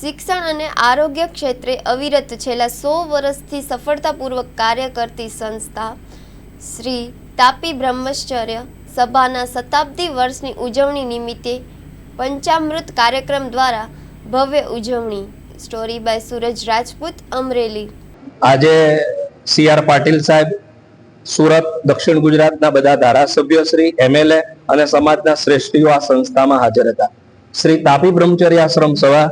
શિક્ષણ અને આરોગ્ય ક્ષેત્રે અવિરત છેલ્લા સો વર્ષથી સફળતાપૂર્વક કાર્ય કરતી સંસ્થા શ્રી તાપી બ્રહ્મચર્ય સભાના શતાબ્દી વર્ષની ઉજવણી નિમિત્તે પંચામૃત કાર્યક્રમ દ્વારા ભવ્ય ઉજવણી. Story by Suraj Rajput Amreli. આજે સી આર પાટીલ સાહેબ, સુરત, દક્ષિણ ગુજરાતના બધા ધારાસભ્યો શ્રી એમએલએ અને સમાજના શ્રેષ્ઠીઓ આ સંસ્થામાં હાજર હતા. શ્રી તાપી બ્રહ્મચર્ય આશ્રમ સભા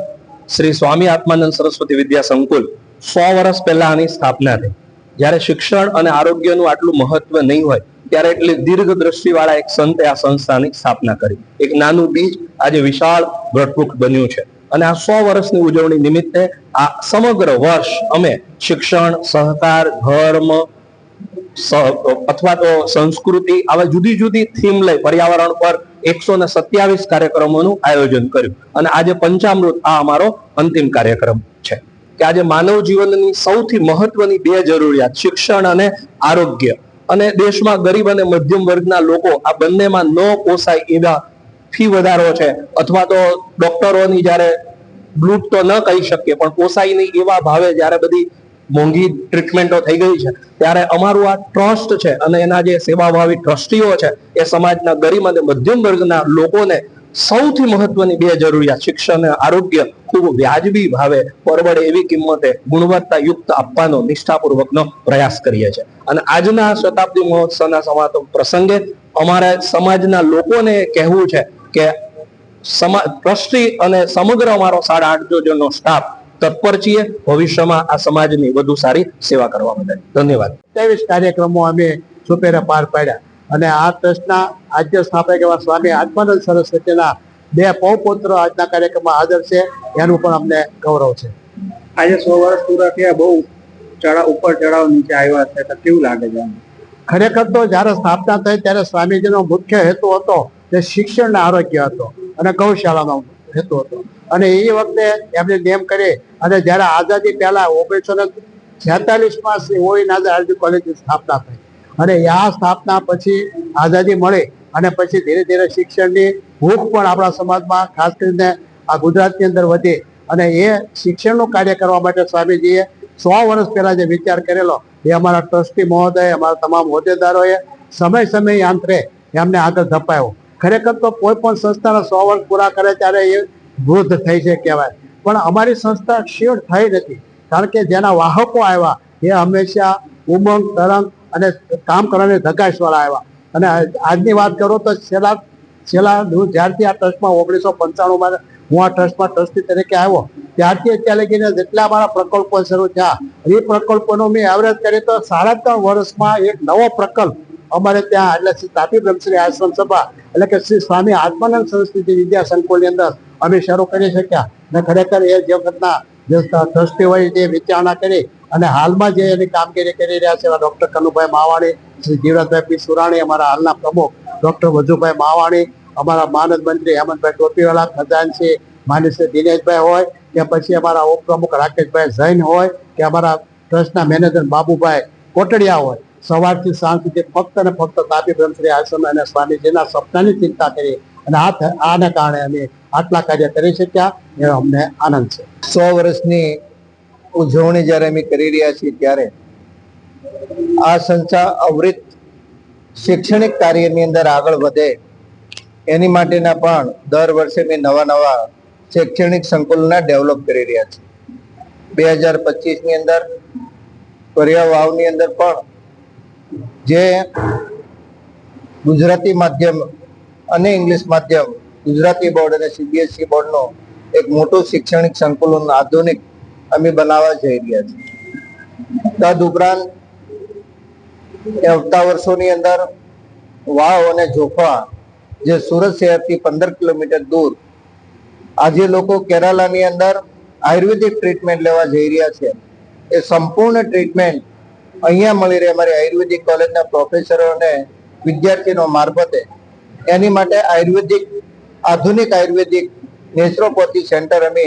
શ્રી સ્વામી આત્માનંદ સરસ્વતી વિદ્યા સંકુલ સો વર્ષ પહેલા આની સ્થાપના થઈ. જ્યારે શિક્ષણ અને આરોગ્યનું આટલું મહત્વ નહીં હોય, ત્યારે એટલે દીર્ઘ દ્રષ્ટિવાળા એક સંતે આ સંસ્થાની સ્થાપના કરી. એક નાનું બીજ આજે વિશાળ વટવૃક્ષ બન્યું છે. અને આ સો વર્ષની ઉજવણી નિમિત્તે આ સમગ્ર વર્ષ અમે શિક્ષણ, સહકાર, ધર્મ અથવા તો સંસ્કૃતિ, આવા જુદી જુદી થીમ લઈ પર્યાવરણ પર એકસો ને સત્યાવીસ કાર્યક્રમોનું આયોજન કર્યું. અને આજે પંચામૃત આ અમારો અંતિમ કાર્યક્રમ છે. કે આજે માનવ જીવનની સૌથી મહત્વની બે જરૂરિયાત, શિક્ષણ અને આરોગ્ય. અને દેશમાં ગરીબ અને મધ્યમ વર્ગના લોકો આ બંનેમાં ન પોસાય એવા ફી વધારો છે. અથવા તો ડોક્ટરોની જ્યારે લૂંટ તો ન કહી શકીએ, પણ પોસાય નહીં એવા ભાવે જ્યારે બધી મોંઘી ટ્રીટમેન્ટો થઈ ગઈ છે. ત્યારે અમારું આ ટ્રસ્ટ છે અને એના જે સેવાભાવી ટ્રસ્ટીઓ છે, એ સમાજના ગરીબ અને મધ્યમ વર્ગના લોકોને સૌથી મહત્વની બે જરૂરિયાત, શિક્ષણ અને આરોગ્ય, ખૂબ વ્યાજબી ભાવે પરવડે એવી કિંમતે ગુણવત્તા યુક્ત આપવાનો નિષ્ઠાપૂર્વકનો પ્રયાસ કરીએ છીએ. અને આજના શતાબ્દી મહોત્સવના સમાપન પ્રસંગે અમારે સમાજના લોકોને કહેવું છે કે સમા, ટ્રસ્ટી અને સમગ્ર અમારો સાડા આઠ જોજનનો સ્ટાફ તત્પર છીએ. ભવિષ્યમાં આ સમાજની વધુ સારી સેવા કરવા માટે ધન્યવાદ. ત્રેવીસ કાર્યક્રમો અમે સુપેરે પાર પાડ્યા અને આ ટ્રસ્ટના આદ્ય સ્થાપક એવા સ્વામી આત્માનંદ સરસ્વતીના બે પૌપુત્રો આજના કાર્યક્રમમાં હાજર છે. એનું પણ અમને ગૌરવ છે. આજે સો વર્ષ પૂરા થયા બહુ ચડાવ ઉપર ચડાવ નીચે આવ્યા છે તો કેવું લાગે છે ખરેખર તો જ્યારે સ્થાપના થઈ ત્યારે સ્વામીજીનો મુખ્ય હેતુ હતો તે શિક્ષણ અને આરોગ્ય હતો અને ગૌશાળાનો હેતુ હતો. અને એ વખતે એમને નેમ કરે અને જ્યારે આઝાદી પહેલા ઓગણીસો ને છેતાલીસમાં ઓઈ નાદર આરજી કોલેજની સ્થાપના થઈ. અને આ સ્થાપના પછી આઝાદી મળી અને પછી ધીરે ધીરે શિક્ષણની ભૂખ પણ આપણા સમાજમાં ખાસ કરીને આ ગુજરાતની અંદર વધી અને એ શિક્ષણનું કાર્ય કરવા માટે સ્વામીજીએ સો વર્ષ પહેલા જે વિચાર કરેલો એ અમારા ટ્રસ્ટી મહોદય, અમારા તમામ હોદ્દેદારોએ સમય સમય આંતરે એમને આગળ ધપાયો. ખરેખર તો કોઈ પણ સંસ્થાના સો વર્ષ પૂરા કરે ત્યારે એ વૃદ્ધ થઈ છે કહેવાય. પણ અમારી સંસ્થા ક્ષીણ થઈ નથી. કારણ કે જેના વાહકો આવ્યા, એ હંમેશા ઉમંગ, તરંગ અને કામ કરવાની ધગાશવાળા આવ્યા. અને આજની વાત કરું તો છેલ્લા છેલ્લા હું જ્યારથી આ ટ્રસ્ટમાં ઓગણીસો પંચાણુંમાં હું આ ટ્રસ્ટમાં ટ્રસ્ટી તરીકે આવ્યો, ત્યારથી અત્યારે લગીને જેટલા મારા પ્રકલ્પો શરૂ થયા, એ પ્રકલ્પોનો મેં એવરેજ કરી તો સાડા ત્રણ વર્ષમાં એક નવો પ્રકલ્પ અમારે ત્યાં એટલે શ્રી તાપી બ્રહ્મશ્રી આશ્રમ સભા, એટલે કે શ્રી સ્વામી આત્માનંદ સંસ્કૃતિ વિદ્યા સંકુલની અંદર અમે શરૂ કરી શક્યા. ને ખરેખર એ જે વખતના જે ટ્રસ્ટી હોય તે વિચારણા કરી અને હાલમાં જે એની કામગીરી કરી રહ્યા છે એવા ડૉક્ટર કનુભાઈ માવાણી, શ્રી જીવરાજભાઈ પી સુરાણી, અમારા હાલના પ્રમુખ ડૉક્ટર વજુભાઈ માવાણી, અમારા માનદ મંત્રી હેમંતભાઈ ટોપીવાલા ખજાનસિંહ માની શ્રી દિનેશભાઈ હોય, કે પછી અમારા ઉપપ્રમુખ રાકેશભાઈ જૈન હોય, કે અમારા ટ્રસ્ટના મેનેજર બાબુભાઈ કોટડિયા હોય. સવારથી સાંજ સુધી ફક્ત ને ફક્ત તાપી બ્રહ્મશ્રી આશ્રમ અને સ્વામીજીના સપનાની ચિંતા કરી અને આ આના કારણે અમે આટલા કાર્ય કરી શક્યા એ અમને આનંદ છે. સો વર્ષની ઉજવણી જ્યારે અમે કરી રહ્યા છીએ ત્યારે આ સંસ્થા અવૃત શૈક્ષણિક કાર્યની અંદર આગળ વધે એની માટેના પણ દર વર્ષે અમે નવા નવા શૈક્ષણિક સંકુલના ડેવલપ કરી રહ્યા છીએ. બે હજાર પચીસની અંદર કર્યા વાવની અંદર પણ જે ગુજરાતી માધ્યમ અને ઇંગ્લિશ માધ્યમ, ગુજરાતી બોર્ડ અને સીબીએસઈ બોર્ડનો એક મોટું શૈક્ષણિક સંકુલન આધુનિક અમે બનાવવા જઈ રહ્યા છીએ. તદ ઉપરાંત આવતા વર્ષોની અંદર વાવ અને જોખવા જે સુરત શહેરથી પંદર કિલોમીટર દૂર, આજે લોકો કેરાલાની અંદર આયુર્વેદિક ટ્રીટમેન્ટ લેવા જઈ રહ્યા છે. એ સંપૂર્ણ ટ્રીટમેન્ટ અહીંયા મળી રહે અમારી આયુર્વેદિક કોલેજના પ્રોફેસરો અને વિદ્યાર્થીનો મારફતે. એની માટે આયુર્વેદિક આધુનિક આયુર્વેદિક નેચરોપેથી સેન્ટર અમે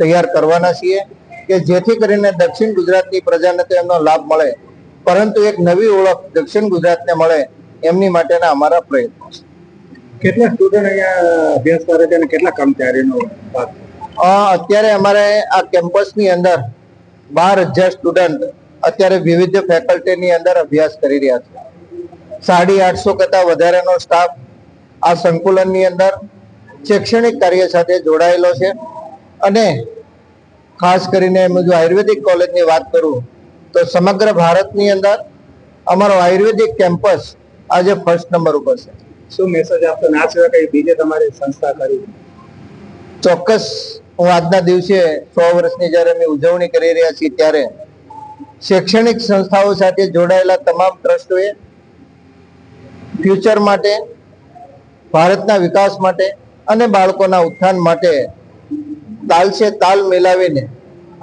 તૈયાર કરવાના છીએ કે જેથી કરીને દક્ષિણ ગુજરાતની પ્રજાને તો એમનો લાભ મળે પરંતુ એક નવી ઓળખ દક્ષિણ ગુજરાતને મળે એમની માટેના અમારા પ્રયત્નો છે. કેટલા સ્ટુડન્ટ અહીંયા અભ્યાસ કરે છે અને કેટલા કર્મચારીનો ભાગ? અત્યારે અમારે આ કેમ્પસની અંદર બાર હજાર સ્ટુડન્ટ અત્યારે વિવિધ ફેકલ્ટીની અંદર અભ્યાસ કરી રહ્યા છે. સાડી આઠસો કરતા વધારેનો સ્ટાફ આ સંકુલનની અંદર શૈક્ષણિક કાર્ય સાથે જોડાયેલો છે. અને ખાસ કરીને એમ જો આયુર્વેદિક કોલેજની વાત કરું તો સમગ્ર ભારતની અંદર અમારો આયુર્વેદિક કેમ્પસ આજે ફર્સ્ટ નંબર ઉપર છે. શું મેસેજ આપતો ના સિવાય કઈ બીજે તમારી સંસ્થા કરી? ચોક્કસ હું આજના દિવસે સો વર્ષની જ્યારે અમે ઉજવણી કરી રહ્યા છીએ ત્યારે શૈક્ષણિક સંસ્થાઓ સાથે જોડાયેલા તમામ ટ્રસ્ટોએ ફ્યુચર માટે, ભારતના વિકાસ માટે અને બાળકોના ઉત્થાન માટે તાલસે તાલ મિલાવીને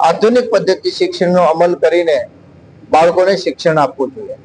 આધુનિક પદ્ધતિ શિક્ષણનો અમલ કરીને બાળકોને શિક્ષણ આપવું જોઈએ.